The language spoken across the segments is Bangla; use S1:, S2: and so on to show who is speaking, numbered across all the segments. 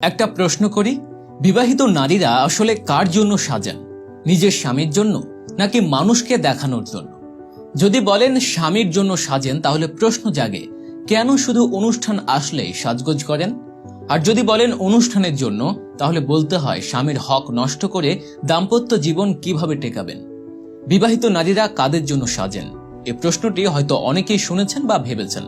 S1: একটা প্রশ্ন করি, বিবাহিত নারীরা আসলে কার জন্য সাজান? নিজের স্বামীর জন্য নাকি মানুষকে দেখানোর জন্য? যদি বলেন স্বামীর জন্য সাজেন, তাহলে প্রশ্ন জাগে, কেন শুধু অনুষ্ঠান আসলেই সাজগোজ করেন? আর যদি বলেন অনুষ্ঠানের জন্য, তাহলে বলতে হয় স্বামীর হক নষ্ট করে দাম্পত্য জীবন কীভাবে টেকাবেন? বিবাহিত নারীরা কাদের জন্য সাজেন? এ প্রশ্নটি হয়তো অনেকেই শুনেছেন বা ভেবেছেন,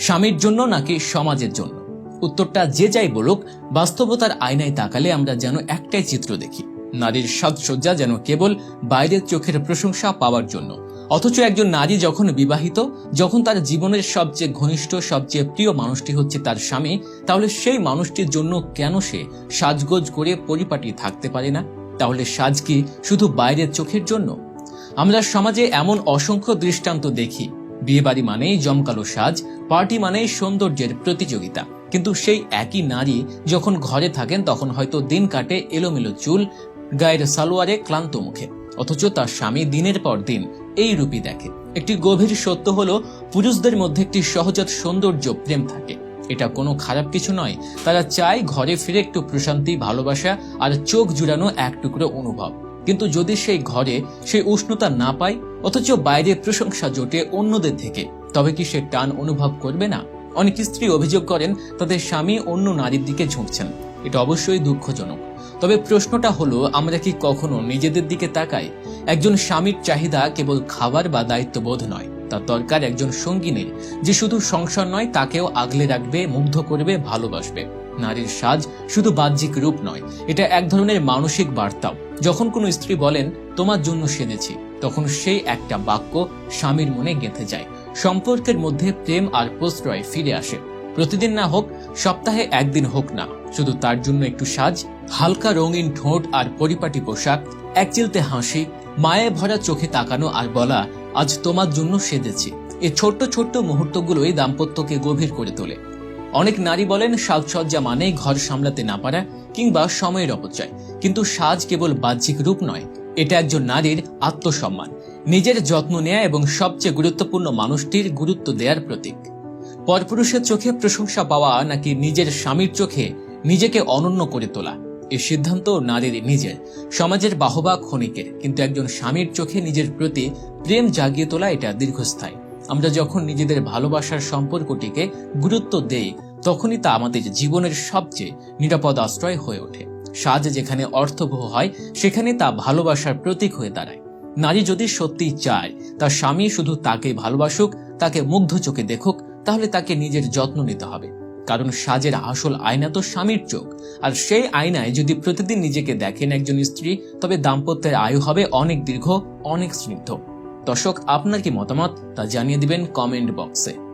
S1: স্বামীর জন্য নাকি সমাজের জন্য? উত্তরটা যে যাই বলুক, বাস্তবতার আয়নায় তাকালে আমরা যেন একটাই চিত্র দেখি। নারীর সাজসজ্জা যেন কেবল বাইরের চোখের প্রশংসা পাওয়ার জন্য। অথচ একজন নারী যখন বিবাহিত, যখন তার জীবনের সবচেয়ে ঘনিষ্ঠ, সবচেয়ে প্রিয় মানুষটি হচ্ছে তার স্বামী, তাহলে সেই মানুষটির জন্য কেন সে সাজগোজ করে পরিপাটি থাকতে পারে না? তাহলে সাজ কি শুধু বাইরের চোখের জন্য? আমরা সমাজে এমন অসংখ্য দৃষ্টান্ত দেখি। বিয়েবাড়ি মানেই জমকালো সাজ, পার্টি মানেই সৌন্দর্যের প্রতিযোগিতা। কিন্তু সেই একই নারী যখন ঘরে থাকেন, তখন হয়তো দিন কাটে এলোমেলো চুল, গায়ের সালোয়ারে ক্লান্ত মুখে, অথচ তার স্বামী দিনের পর দিন এই রূপই দেখে। একটি গভীর সত্য হলো, পুরুষদের মধ্যে একটি সহজাত সৌন্দর্য প্রেম থাকে। এটা কোনো খারাপ কিছু নয়। তারা চায় ঘরে ফিরে একটু প্রশান্তি, ভালোবাসা আর চোখ জুড়ানো এক টুকরো অনুভব। কিন্তু যদি সেই ঘরে সেই উষ্ণতা না পায়, অথচ বাইরে প্রশংসা জোটে অন্যদের থেকে, তবে কি সে টান অনুভব করবে না? অনেক স্ত্রী অভিযোগ করেন, তাদের স্বামী অন্য নারীর দিকে ঝুঁকছেন। এটা অবশ্যই দুঃখজনক। তবে প্রশ্নটা হলো, আমরা কি কখনো নিজেদের দিকে তাকাই? একজন স্বামীর চাহিদা কেবল খাবার বা দায়িত্ববোধ নয় তার দরকার একজন সঙ্গিনীর, যে শুধু সংসার নয়, তাকেও আগলে রাখবে, মুগ্ধ করবে, ভালোবাসবে। নারীর সাজ শুধু বাহ্যিক রূপ নয়, এটা এক ধরনের মানসিক বার্তাও। যখন কোনো স্ত্রী বলেন, তোমার জন্য সেজেছি তখন সেই একটা বাক্য স্বামীর মনে গেঁথে যায়। সম্পর্কের মধ্যে প্রেম আর প্রশ্রয় ফিরে আসে। প্রতিদিন না হোক, সপ্তাহে একদিন হোক না, শুধু তার জন্য একটু সাজ, হালকা রঙিন ঠোঁট আর পরিপাটি পোশাক, এক চিলতে হাসি, মায়ে ভরা চোখে তাকানো আর বলা, আজ তোমার জন্য সেজেছি। এই ছোট্ট ছোট্ট মুহূর্তগুলোই দাম্পত্যকে গভীর করে তোলে। অনেক নারী বলেন, সাজসজ্জা মানেই ঘর সামলাতে না পারা কিংবা সময়ের অপচয়। কিন্তু সাজ কেবল বাহ্যিক রূপ নয় এটা একজন নারীর আত্মসম্মান। নিজের যত্ন নেয়া এবং সবচেয়ে গুরুত্বপূর্ণ মানুষটির গুরুত্ব দেওয়ার প্রতীক। পরপুরুষের চোখে প্রশংসা পাওয়া নাকি নিজের স্বামীর চোখে নিজেকে অনন্য করে তোলা? এই সিদ্ধান্ত নারীর নিজের, সমাজের বাহবা ক্ষণিকের। কিন্তু একজন স্বামীর চোখে নিজের প্রতি প্রেম জাগিয়ে তোলা এটা দীর্ঘস্থায়ী। আমরা যখন নিজেদের ভালোবাসার সম্পর্কটিকে গুরুত্ব দেই, তখনই তা আমাদের জীবনের সবচেয়ে নিরাপদ আশ্রয় হয়ে ওঠে। সাজ যেখানে অর্থবহ হয়, সেখানে তা ভালোবাসার প্রতীক হয়ে দাঁড়ায়। নারী যদি সত্যিই চায়, তার স্বামী শুধু তাকে ভালোবাসুক, তাকে মুগ্ধ চোখে দেখুক, তাহলে তাকে নিজের যত্ন নিতে হবে। কারণ সাজের আসল আয়না তো স্বামীর চোখ, আর সেই আয়নায় যদি প্রতিদিন নিজেকে দেখেন একজন স্ত্রী, তবে দাম্পত্যের আয়ু হবে অনেক দীর্ঘ, অনেক স্নিগ্ধ। দর্শক, আপনার কি মতামত? তা জানিয়ে দিবেন কমেন্ট বক্সে।